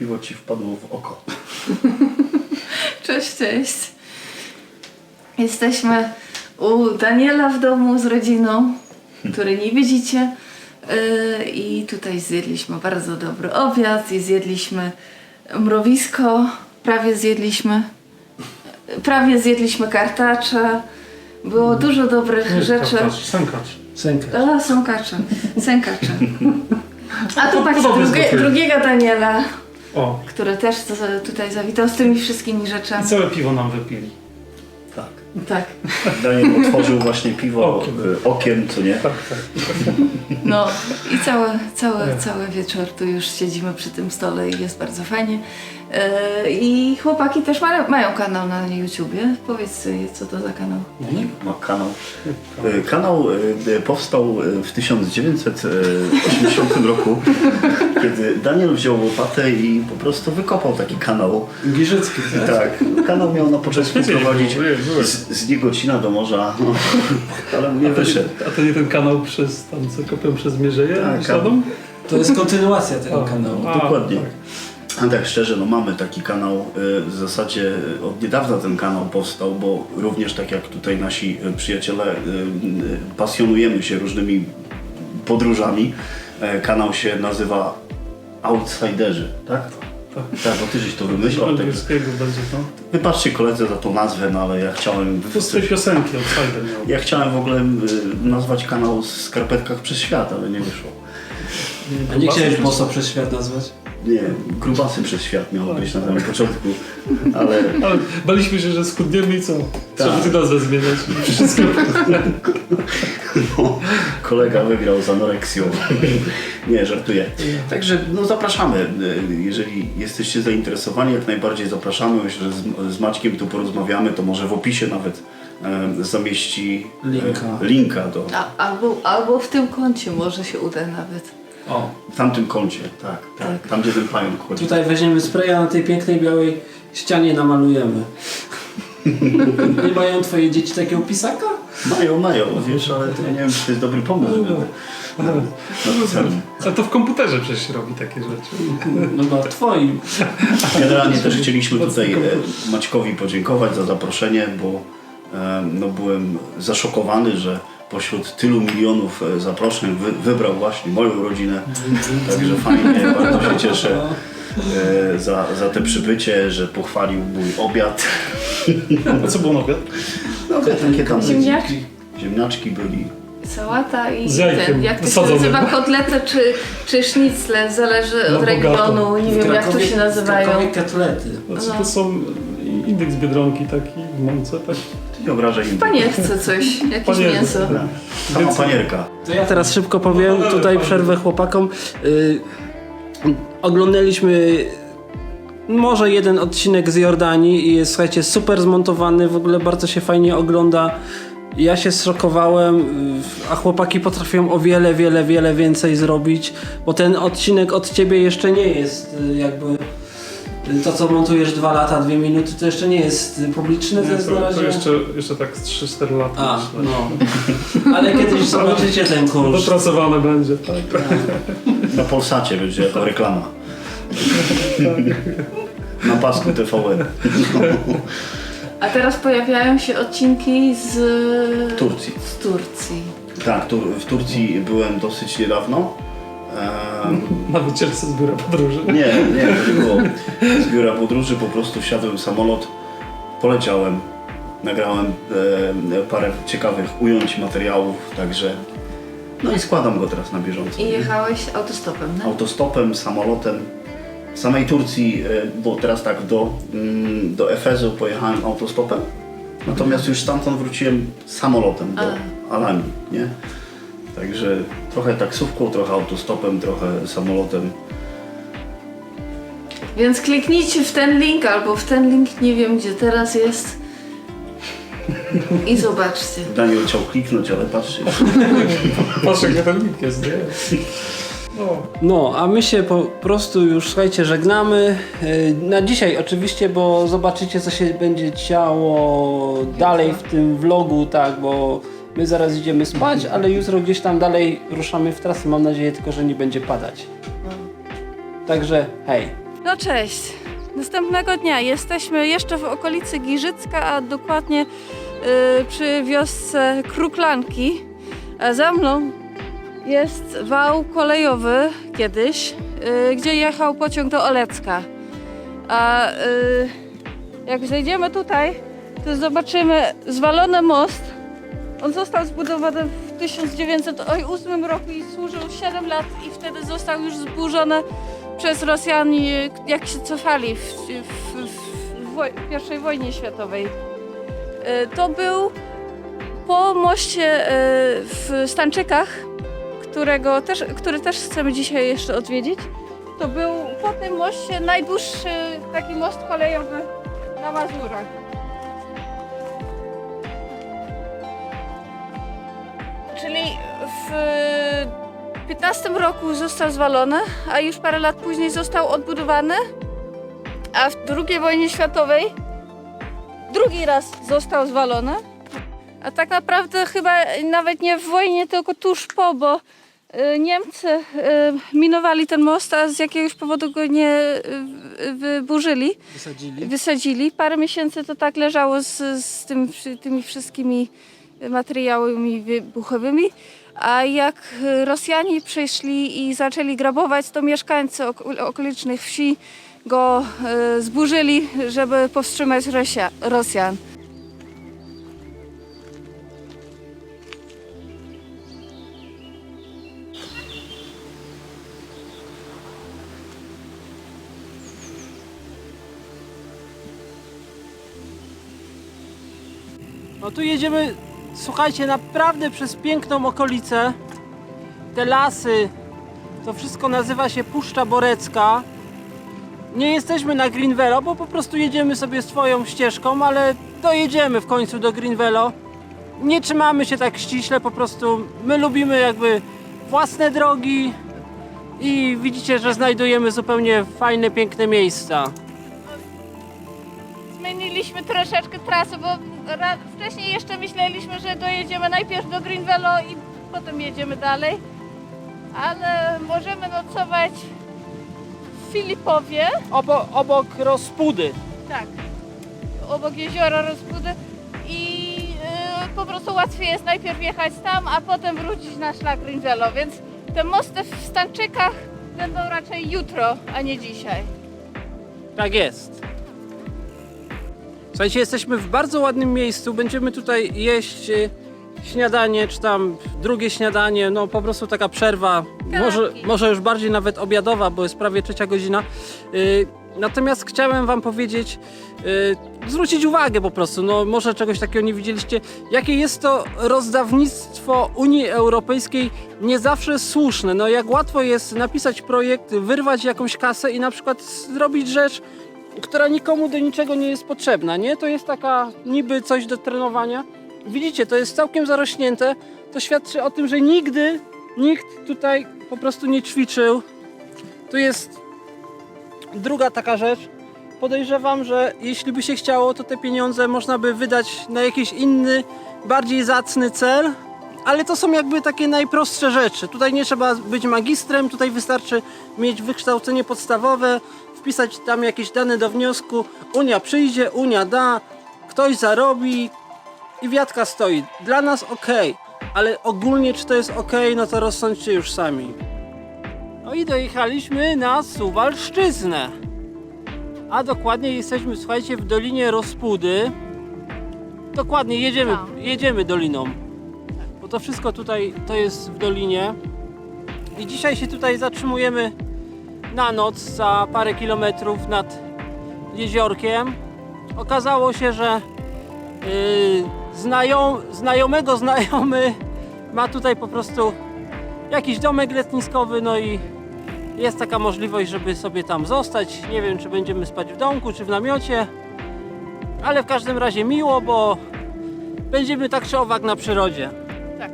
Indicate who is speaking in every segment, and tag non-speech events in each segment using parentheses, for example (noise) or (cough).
Speaker 1: piwo ci wpadło w oko. (laughs)
Speaker 2: Cześć, cześć. Jesteśmy u Daniela w domu z rodziną, której nie widzicie. Yy, I tutaj zjedliśmy bardzo dobry obiad i zjedliśmy mrowisko. Prawie zjedliśmy. Prawie zjedliśmy kartacza. Było dużo dobrych rzeczy.
Speaker 3: Sękacz.
Speaker 4: Sęka.
Speaker 2: A, są kacze. Sękacze. (laughs) A tu patrzcie,
Speaker 3: Podobny
Speaker 2: drugie, drugiego Daniela,
Speaker 3: O,
Speaker 2: który też tutaj zawitał z tymi wszystkimi
Speaker 3: i
Speaker 2: rzeczami.
Speaker 3: całe piwo nam wypili.
Speaker 1: Tak.
Speaker 2: Tak.
Speaker 1: Daniel otworzył właśnie piwo
Speaker 3: Okiem.
Speaker 1: y, okiem, co nie?
Speaker 3: Tak, tak.
Speaker 2: No i cały, cały, cały wieczór tu już siedzimy przy tym stole i jest bardzo fajnie. E, I chłopaki też mają, mają kanał na YouTubie. Powiedz, co to za kanał.
Speaker 1: Ma kanał. Y, Kanał powstał w 1980 roku, kiedy Daniel wziął łopatę i po prostu wykopał taki kanał.
Speaker 4: Giżycki, tak?
Speaker 1: Tak, kanał miał na początku prowadzić z, z Niegocina do morza, no, ale nie wyszedł.
Speaker 3: A to nie ten kanał przez tam, co kopią przez Mierzeję?
Speaker 1: Tak?
Speaker 4: To jest kontynuacja tego
Speaker 3: A,
Speaker 4: kanału.
Speaker 3: a,
Speaker 1: Dokładnie.
Speaker 3: tak.
Speaker 1: A tak szczerze, no mamy taki kanał, y, w zasadzie od niedawna ten kanał powstał, bo również tak jak tutaj nasi y, przyjaciele y, pasjonujemy się różnymi podróżami. E, Kanał się nazywa Outsiderzy, tak?
Speaker 3: Tak.
Speaker 1: Tak, bo ty żeś to wymyślał. Tak.
Speaker 3: będzie.
Speaker 1: Wybaczcie koledze za tą nazwę, no ale ja chciałem...
Speaker 3: To z tej piosenki Outsider miał.
Speaker 1: Ja chciałem w ogóle y, nazwać kanał w skarpetkach przez świat, ale nie wyszło.
Speaker 4: A nie chciałeś boso przez świat nazwać?
Speaker 1: Nie, grubasy przez świat miało być na samym początku, ale
Speaker 3: Ale baliśmy się, że schudniemy i co? Trzeba
Speaker 1: Tak.
Speaker 3: ty nazwę zmieniać. Wszystko.
Speaker 1: No, (laughs) kolega wygrał z anoreksją. Nie, żartuję. Także no, zapraszamy. Jeżeli jesteście zainteresowani, jak najbardziej zapraszamy. Myślę, że z, z Maćkiem tu porozmawiamy, to może w opisie nawet e, zamieści e,
Speaker 4: Linka.
Speaker 1: linka do
Speaker 2: A, albo, albo w tym kącie może się uda nawet.
Speaker 4: O,
Speaker 1: w tamtym kącie, tak, tak, tam gdzie ten pająk chodzi.
Speaker 4: tutaj weźmiemy spraya na tej pięknej białej ścianie namalujemy. (laughs) nie mają twoje dzieci takiego pisaka?
Speaker 1: Mają, mają, wiesz, ale to ja nie wiem, czy to jest dobry pomysł, żeby napisali.
Speaker 3: A to w komputerze przecież się robi takie rzeczy.
Speaker 4: No bo twoim.
Speaker 1: Generalnie też chcieliśmy tutaj e, Maćkowi podziękować za zaproszenie, bo e, no, byłem zaszokowany, że pośród tylu milionów e, zaproszeń wy, wybrał właśnie moją rodzinę. Także fajnie, bardzo się cieszę e, za, za te przybycie, że pochwalił mój obiad.
Speaker 3: A co było na obiad?
Speaker 1: No, takie tam
Speaker 2: Ziemniaczki?
Speaker 1: ziemniaczki byli.
Speaker 2: Sałata i
Speaker 3: Z jajkiem
Speaker 2: ten, jak to się
Speaker 3: sadzonym.
Speaker 2: nazywa, kotlety czy, czy sznicle, zależy
Speaker 3: Na
Speaker 2: od regionu, nie wiem jak to się nazywają.
Speaker 4: Krakowie kotlety.
Speaker 3: Znaczy,
Speaker 2: No.
Speaker 3: to są indyk z Biedronki taki w mące, tak?
Speaker 1: Nie.
Speaker 2: Panierce coś, jakieś mięso.
Speaker 1: Sama panierka.
Speaker 4: To ja teraz szybko powiem, tutaj przerwę chłopakom. Y, oglądaliśmy może jeden odcinek z Jordanii i jest, słuchajcie, super zmontowany, w ogóle bardzo się fajnie ogląda. Ja się zszokowałem, y, a chłopaki potrafią o wiele, wiele, wiele więcej zrobić, bo ten odcinek od ciebie jeszcze nie jest y, jakby... To, co montujesz dwa lata, dwie minuty, to jeszcze nie jest publiczne, to
Speaker 3: Nie,
Speaker 4: na
Speaker 3: to,
Speaker 4: razie...
Speaker 3: to jeszcze, jeszcze tak z 3-4 lata.
Speaker 4: A,
Speaker 3: myślę.
Speaker 4: no. Ale kiedyś (laughs) zobaczycie ten kurs.
Speaker 3: Dopracowane będzie, tak.
Speaker 1: Na Polsacie będzie jako reklama. Na pasku TVN.
Speaker 2: A teraz pojawiają się odcinki z
Speaker 1: Turcji.
Speaker 2: Z Turcji.
Speaker 1: Tak, tu, w Turcji byłem dosyć niedawno. Em,
Speaker 3: Na wycieczce z biura podróży.
Speaker 1: nie, nie, to nie było z biura podróży, po prostu wsiadłem w samolot, poleciałem, nagrałem e, parę ciekawych ujęć materiałów, także no i składam go teraz na bieżąco.
Speaker 2: I jechałeś autostopem, no?
Speaker 1: Autostopem, samolotem. W samej Turcji, e, bo teraz tak do, mm, do Efezu pojechałem autostopem, natomiast już stamtąd wróciłem samolotem do Alani, nie? Także trochę taksówką, trochę autostopem, trochę samolotem.
Speaker 2: Więc kliknijcie w ten link albo w ten link, nie wiem gdzie teraz jest. I zobaczcie. (laughs)
Speaker 1: Daniel chciał kliknąć, ale patrzcie. (laughs)
Speaker 3: Patrz jak ten link jest, nie? No.
Speaker 4: No, a my się po prostu już, słuchajcie, żegnamy. Yy, Na dzisiaj oczywiście, bo zobaczycie, co się będzie działo dalej w tym vlogu, tak, bo my zaraz idziemy spać, ale jutro gdzieś tam dalej ruszamy w trasę. Mam nadzieję tylko, że nie będzie padać. Także hej.
Speaker 2: No cześć. Następnego dnia jesteśmy jeszcze w okolicy Giżycka, a dokładnie y, przy wiosce Kruklanki. A za mną jest wał kolejowy kiedyś, y, gdzie jechał pociąg do Olecka. A y, jak zejdziemy tutaj, to zobaczymy zwalony most. On został zbudowany w 1908 roku i służył 7 lat i wtedy został już zburzony przez Rosjan, jak się cofali w, w, w, w I wojnie światowej. E, To był po moście e, w Stanczykach, którego też, który też chcemy dzisiaj jeszcze odwiedzić. To był po tym moście najdłuższy taki most kolejowy na Mazurach. Czyli w 15 roku został zwalony, a już parę lat później został odbudowany, a w II wojnie światowej drugi raz został zwalony. A tak naprawdę chyba nawet nie w wojnie, tylko tuż po, bo y, Niemcy y, minowali ten most, a z jakiegoś powodu go nie wyburzyli
Speaker 4: Wysadzili.
Speaker 2: wysadzili. Parę miesięcy to tak leżało z, z tym, tymi wszystkimi materiałami wybuchowymi. A jak Rosjanie przyszli i zaczęli grabować, to mieszkańcy ok- okolicznych wsi go e, zburzyli, żeby powstrzymać Rosia, Rosjan.
Speaker 4: No tu jedziemy, słuchajcie, naprawdę przez piękną okolicę. Te lasy, to wszystko nazywa się Puszcza Borecka. Nie jesteśmy na Greenvelo, bo po prostu jedziemy sobie swoją ścieżką, ale dojedziemy w końcu do Greenvelo. Nie trzymamy się tak ściśle, po prostu my lubimy jakby własne drogi i widzicie, że znajdujemy zupełnie fajne, piękne miejsca.
Speaker 2: Zmieniliśmy troszeczkę trasę, bo ra- wcześniej jeszcze myśleliśmy, że dojedziemy najpierw do Greenvelo i potem jedziemy dalej. Ale możemy nocować w Filipowie.
Speaker 4: Obo, obok Rozpudy.
Speaker 2: Tak, obok jeziora Rozbudy i y, po prostu łatwiej jest najpierw jechać tam, a potem wrócić na szlak Greenvelo, więc te mosty w Stanczykach będą raczej jutro, a nie dzisiaj.
Speaker 4: Tak jest. Słuchajcie, jesteśmy w bardzo ładnym miejscu. Będziemy tutaj jeść e, śniadanie, czy tam drugie śniadanie. No po prostu taka przerwa. Może,
Speaker 2: Kanapki.
Speaker 4: może już bardziej nawet obiadowa, bo jest prawie trzecia godzina. Y, Natomiast chciałem Wam powiedzieć, y, zwrócić uwagę po prostu, no może czegoś takiego nie widzieliście, jakie jest to rozdawnictwo Unii Europejskiej nie zawsze słuszne. No jak łatwo jest napisać projekt, wyrwać jakąś kasę i na przykład zrobić rzecz, która nikomu do niczego nie jest potrzebna, nie? To jest taka niby coś do trenowania. Widzicie, to jest całkiem zarośnięte. To świadczy o tym, że nigdy nikt tutaj po prostu nie ćwiczył. Tu jest druga taka rzecz. Podejrzewam, że jeśli by się chciało, to te pieniądze można by wydać na jakiś inny, bardziej zacny cel. Ale to są jakby takie najprostsze rzeczy. Tutaj nie trzeba być magistrem, tutaj wystarczy mieć wykształcenie podstawowe, wpisać tam jakieś dane do wniosku. Unia przyjdzie, Unia da, ktoś zarobi i wiatka stoi. Dla nas ok, ale ogólnie czy to jest ok, no to rozsądźcie już sami. No i dojechaliśmy na Suwalszczyznę. A dokładnie jesteśmy, słuchajcie, w Dolinie Rozpudy. Dokładnie, jedziemy, jedziemy doliną. Bo to wszystko tutaj to jest w dolinie. I dzisiaj się tutaj zatrzymujemy na noc za parę kilometrów nad jeziorkiem. Okazało się, że yy, znajom, znajomego znajomy ma tutaj po prostu jakiś domek letniskowy, no i jest taka możliwość, żeby sobie tam zostać. Nie wiem, czy będziemy spać w domku, czy w namiocie, ale w każdym razie miło, bo będziemy tak czy owak na przyrodzie.
Speaker 2: Tak.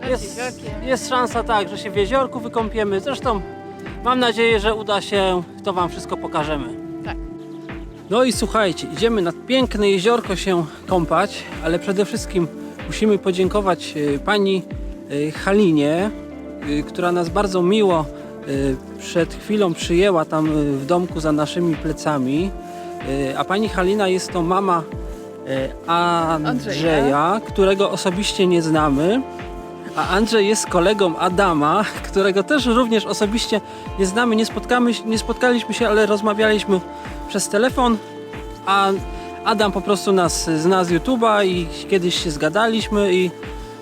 Speaker 2: Nad
Speaker 4: Jest,
Speaker 2: jeziorkiem.
Speaker 4: jest szansa tak, że się w jeziorku wykąpiemy. Zresztą mam nadzieję, że uda się, to Wam wszystko pokażemy.
Speaker 2: Tak.
Speaker 4: No i słuchajcie, idziemy nad piękne jeziorko się kąpać, ale przede wszystkim musimy podziękować e, pani e, Halinie, e, która nas bardzo miło y, przed chwilą przyjęła tam y, w domku za naszymi plecami. Y, A pani Halina jest to mama y, Andrzeja,
Speaker 2: Andrzeja.
Speaker 4: którego osobiście nie znamy. A Andrzej jest kolegą Adama, którego też również osobiście nie znamy, nie, spotkamy, nie spotkaliśmy się, ale rozmawialiśmy przez telefon. A Adam po prostu nas zna z YouTube'a i kiedyś się zgadaliśmy i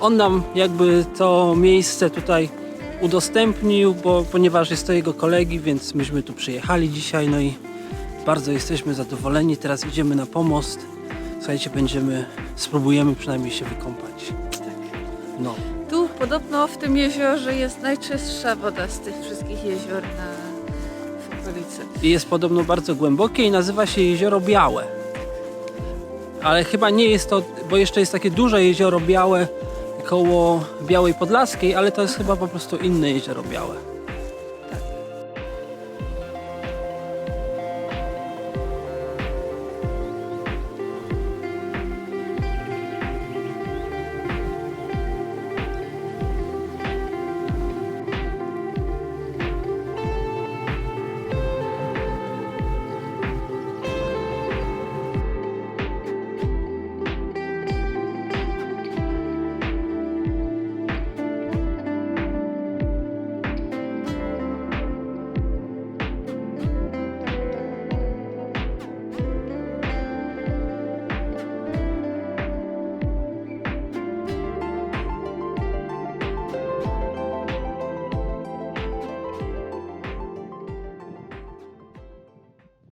Speaker 4: on nam jakby to miejsce tutaj udostępnił, bo, ponieważ jest to jego kolegi, więc myśmy tu przyjechali dzisiaj, no i bardzo jesteśmy zadowoleni. Teraz idziemy na pomost. Słuchajcie, będziemy, spróbujemy przynajmniej się wykąpać. No.
Speaker 2: Podobno w tym jeziorze jest najczystsza woda z tych wszystkich jezior na, w okolicy.
Speaker 4: I jest podobno bardzo głębokie i nazywa się Jezioro Białe. Ale chyba nie jest to, bo jeszcze jest takie duże Jezioro Białe koło Białej Podlaskiej, ale to jest chyba po prostu inne Jezioro Białe.